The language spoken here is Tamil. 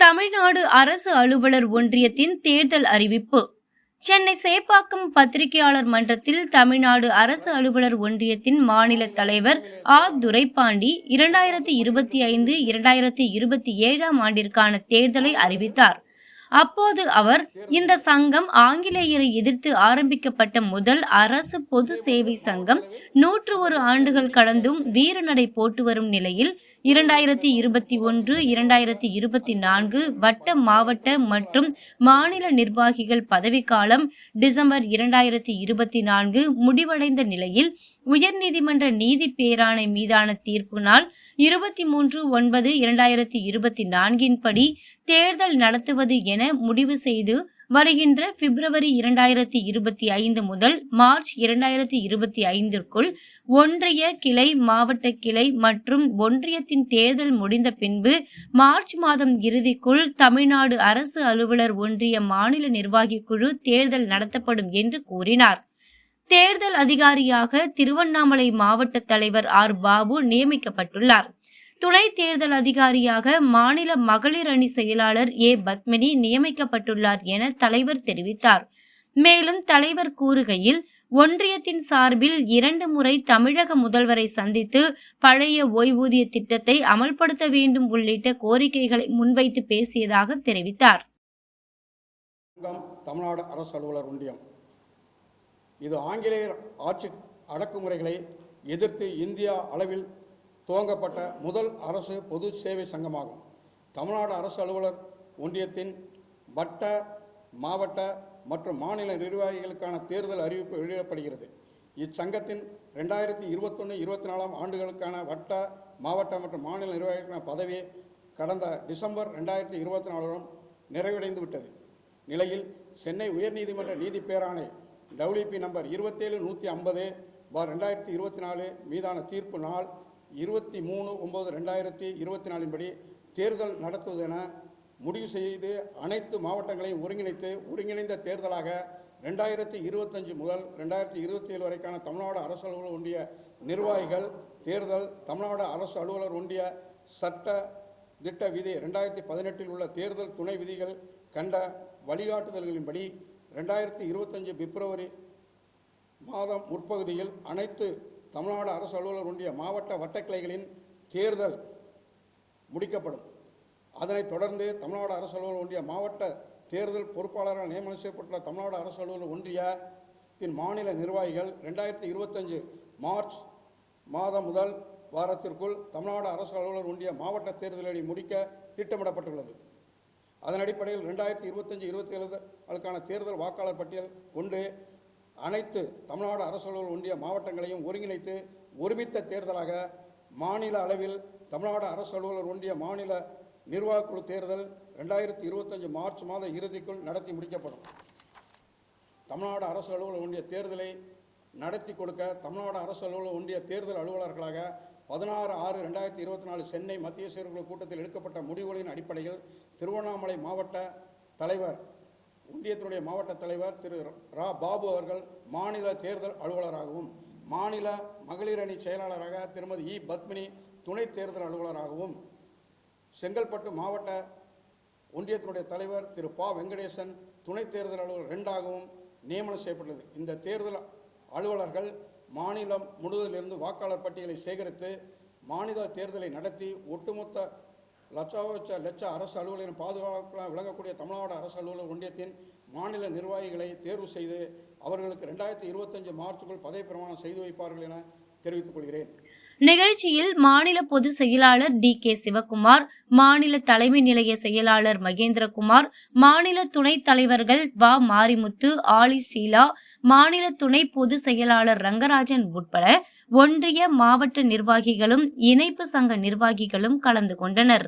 தமிழ்நாடு அரசு அலுவலர் ஒன்றியத்தின் தேர்தல் அறிவிப்பு. சென்னை சேப்பாக்கம் பத்திரிகையாளர் மன்றத்தில் தமிழ்நாடு அரசு அலுவலர் ஒன்றியத்தின் மாநில தலைவர் ஆ. துரைப்பாண்டி இரண்டாயிரத்தி இருபத்தி ஐந்து இரண்டாயிரத்தி இருபத்தி ஏழாம் ஆண்டிற்கான தேர்தலை அறிவித்தார். அப்போது அவர் இந்த சங்கம் ஆங்கிலேயரை எதிர்த்து ஆரம்பிக்கப்பட்ட முதல் அரசு பொது சேவை சங்கம் நூற்று ஒரு ஆண்டுகள் கடந்தும் வீரநடை போட்டு வரும் நிலையில் இரண்டாயிரத்தி இருபத்தி ஒன்று இரண்டாயிரத்தி இருபத்தி நான்கு வட்ட மாவட்ட மற்றும் மாநில நிர்வாகிகள் பதவிக்காலம் டிசம்பர் இரண்டாயிரத்தி இருபத்தி நான்கு முடிவடைந்த நிலையில் உயர்நீதிமன்ற நீதி பேராணை மீதான தீர்ப்பு நாள் இருபத்தி மூன்று ஒன்பது இரண்டாயிரத்தி இருபத்தி நான்கின்படி தேர்தல் நடத்துவது என முடிவு செய்து வருகின்ற பிப்ரவரி இரண்டாயிரத்தி இருபத்தி ஐந்து முதல் மார்ச் இரண்டாயிரத்தி இருபத்தி ஐந்திற்குள் ஒன்றிய கிளை மாவட்ட கிளை மற்றும் ஒன்றியத்தின் தேர்தல் முடிந்த பின்பு மார்ச் மாதம் இறுதிக்குள் தமிழ்நாடு அரசு அலுவலர் ஒன்றிய மாநில நிர்வாகி குழு தேர்தல் நடத்தப்படும் என்று கூறினார். தேர்தல் அதிகாரியாக திருவண்ணாமலை மாவட்ட தலைவர் ஆர். பாபு நியமிக்கப்பட்டுள்ளார். துணை தேர்தல் அதிகாரியாக மாநில மகளிர் அணி செயலாளர் ஏ. பத்மினி நியமிக்கப்பட்டுள்ளார் என தலைவர் தெரிவித்தார். மேலும் தலைவர் கூறுகையில் ஒன்றியத்தின் சார்பில் இரண்டு முறை தமிழக முதல்வரை சந்தித்து பழைய ஓய்வூதிய திட்டத்தை அமல்படுத்த வேண்டும் உள்ளிட்ட கோரிக்கைகளை முன்வைத்து பேசியதாக தெரிவித்தார். தமிழ்நாடு அரசு அலுவலர் ஒன்றியம். இது ஆங்கிலேயர் ஆட்சி அடக்குமுறைகளை எதிர்த்து இந்தியா அளவில் துவங்கப்பட்ட முதல் அரசு பொது சேவை சங்கமாகும். தமிழ்நாடு அரசு அலுவலர் ஒன்றியத்தின் வட்ட மாவட்ட மற்றும் மாநில நிர்வாகிகளுக்கான தேர்தல் அறிவிப்பு வெளியிடப்படுகிறது. இச்சங்கத்தின் ரெண்டாயிரத்தி இருபத்தொன்று இருபத்தி நாலாம் ஆண்டுகளுக்கான வட்ட மாவட்ட மற்றும் மாநில நிர்வாகிகளுக்கான பதவி கடந்த டிசம்பர் ரெண்டாயிரத்தி இருபத்தி நாலுடன் நிறைவடைந்து விட்டது நிலையில் சென்னை உயர்நீதிமன்ற நீதி பேராணை டபிள்யூபி நம்பர் இருபத்தேழு நூற்றி ஐம்பது பார் ரெண்டாயிரத்தி இருபத்தி நாலு மீதான தீர்ப்பு நாள் இருபத்தி மூணு ஒம்பது ரெண்டாயிரத்தி இருபத்தி நாலின்படி தேர்தல் நடத்துவதென முடிவு செய்து அனைத்து மாவட்டங்களையும் ஒருங்கிணைத்து ஒருங்கிணைந்த தேர்தலாக ரெண்டாயிரத்தி இருபத்தஞ்சு முதல் ரெண்டாயிரத்தி இருபத்தி ஏழு வரைக்கான தமிழ்நாடு அரசு அலுவலர் ஒன்றிய நிர்வாகிகள் தேர்தல் தமிழ்நாடு அரசு அலுவலர் ஒன்றிய சட்ட திட்ட விதி ரெண்டாயிரத்தி பதினெட்டில் உள்ள தேர்தல் துணை விதிகள் கண்ட வழிகாட்டுதல்களின்படி ரெண்டாயிரத்தி இருபத்தஞ்சு பிப்ரவரி மாதம் முற்பகுதியில் அனைத்து தமிழ்நாடு அரசு அலுவலர் ஒன்றிய மாவட்ட வட்டக்கிளைகளின் தேர்தல் முடிக்கப்படும். அதனைத் தொடர்ந்து தமிழ்நாடு அரசு அலுவலர் ஒன்றிய மாவட்ட தேர்தல் பொறுப்பாளரால் நியமனம் செய்யப்பட்டுள்ள தமிழ்நாடு அரசு அலுவலர் ஒன்றியத்தின் மாநில நிர்வாகிகள் ரெண்டாயிரத்தி இருபத்தஞ்சு மார்ச் மாதம் முதல் வாரத்திற்குள் தமிழ்நாடு அரசு அலுவலர் ஒன்றிய மாவட்ட தேர்தலை முடிக்க திட்டமிடப்பட்டுள்ளது. அதன் அடிப்படையில் ரெண்டாயிரத்தி இருபத்தஞ்சு இருபத்தி ஏழு அதுக்கான தேர்தல் வாக்காளர் பட்டியல் கொண்டு அனைத்து தமிழ்நாடு அரசு அலுவலர் ஒன்றிய மாவட்டங்களையும் ஒருங்கிணைத்து ஒருமித்த தேர்தலாக மாநில அளவில் தமிழ்நாடு அரசு அலுவலர் ஒன்றிய மாநில நிர்வாகக்குழு தேர்தல் ரெண்டாயிரத்தி இருபத்தஞ்சு மார்ச் மாத இறுதிக்குள் நடத்தி முடிக்கப்படும். தமிழ்நாடு அரசு அலுவலர் ஒன்றிய தேர்தலை நடத்தி கொடுக்க தமிழ்நாடு அரசு அலுவலர் ஒன்றிய தேர்தல் அலுவலர்களாக பதினாறு ஆறு ரெண்டாயிரத்தி இருபத்தி நாலு சென்னை மத்திய செயற்குழு கூட்டத்தில் எடுக்கப்பட்ட முடிவுகளின் அடிப்படையில் திருவண்ணாமலை மாவட்ட தலைவர் ஒன்றியத்தினுடைய மாவட்ட தலைவர் திரு ரா பாபு அவர்கள் மாநில தேர்தல் அலுவலராகவும் மாநில மகளிர் அணி செயலாளராக திருமதி இ பத்மினி துணை தேர்தல் அலுவலராகவும் செங்கல்பட்டு மாவட்ட ஒன்றியத்தினுடைய தலைவர் திரு பா வெங்கடேசன் துணை தேர்தல் அலுவலர் ரெண்டாகவும் நியமனம் செய்யப்பட்டது இந்த தேர்தல் அலுவலர்கள் மாநிலம் முழுவதிலிருந்து வாக்காளர் பட்டியலை சேகரித்து மாநில தேர்தலை நடத்தி ஒட்டுமொத்த லட்சாவச்ச லட்ச அரசு அலுவலகம் பாதுகாப்பு விளங்கக்கூடிய தமிழ்நாடு அரசு அலுவலர் ஒன்றியத்தின் மாநில நிர்வாகிகளை தேர்வு செய்து அவர்களுக்கு ரெண்டாயிரத்தி இருபத்தஞ்சு மார்ச்சுக்குள் பதவி பிரமாணம் செய்து வைப்பார்கள் என தெரிவித்துக் கொள்கிறேன். நிகழ்ச்சியில் மாநில பொதுச் செயலாளர் டி கே சிவகுமார் மாநில தலைமை நிலைய செயலாளர் மகேந்திரகுமார் மாநில துணைத் தலைவர்கள் வ. மாரிமுத்து ஆலி ஷீலா மாநில துணை பொதுச் செயலாளர் ரங்கராஜன் உட்பட ஒன்றிய மாவட்ட நிர்வாகிகளும் இணைப்பு சங்க நிர்வாகிகளும் கலந்து கொண்டனர்.